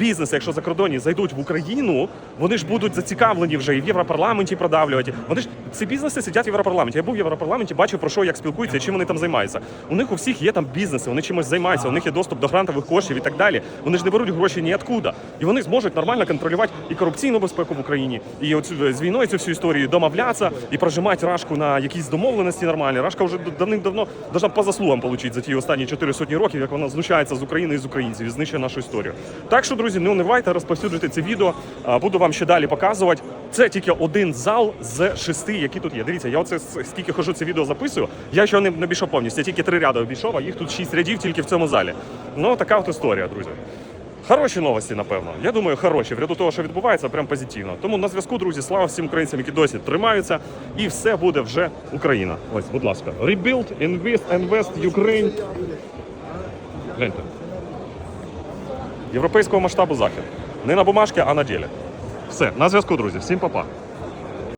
Бізнеси, якщо закордонні зайдуть в Україну, вони ж будуть зацікавлені вже і в Європарламенті продавлювати. Вони ж ці бізнеси сидять в Європарламенті. Я був в Європарламенті, бачив про що як спілкуються, чим вони там займаються. У них у всіх є там бізнеси, вони чимось займаються, у них є доступ до грантових коштів і так далі. Вони ж не беруть гроші ніоткуда. І вони зможуть нормально контролювати і корупційну безпеку в Україні, і оцю з війною цю всю історію домовлятися і прожимати рашку на якісь домовленості нормальні. Рашка вже давним-давно должна по заслугам отримати за ті останні чотири сотні років, як вона знущається з України і з українців і знищує нашу історію. Так що, друзі, не унивайте, розповсюджуйте це відео. Буду вам ще далі показувати. Це тільки один зал з шести, які тут є. Дивіться, я оце скільки хожу це відео записую. Я ще не обійшов повністю. Я тільки три ряди обійшов, а їх тут шість рядів тільки в цьому залі. Ну така от історія, друзі. Хороші новості, напевно. Я думаю, хороші. В ряду того, що відбувається, прям позитивно. Тому на зв'язку, друзі, слава всім українцям, які досі тримаються, і все буде вже Україна. Ось, будь ласка. Rebuild, invest, invest, Ukraine. Гляньте. Європейського масштабу захід. Не на бумажці, а на ділі. Все, на зв'язку, друзі. Всім па-па.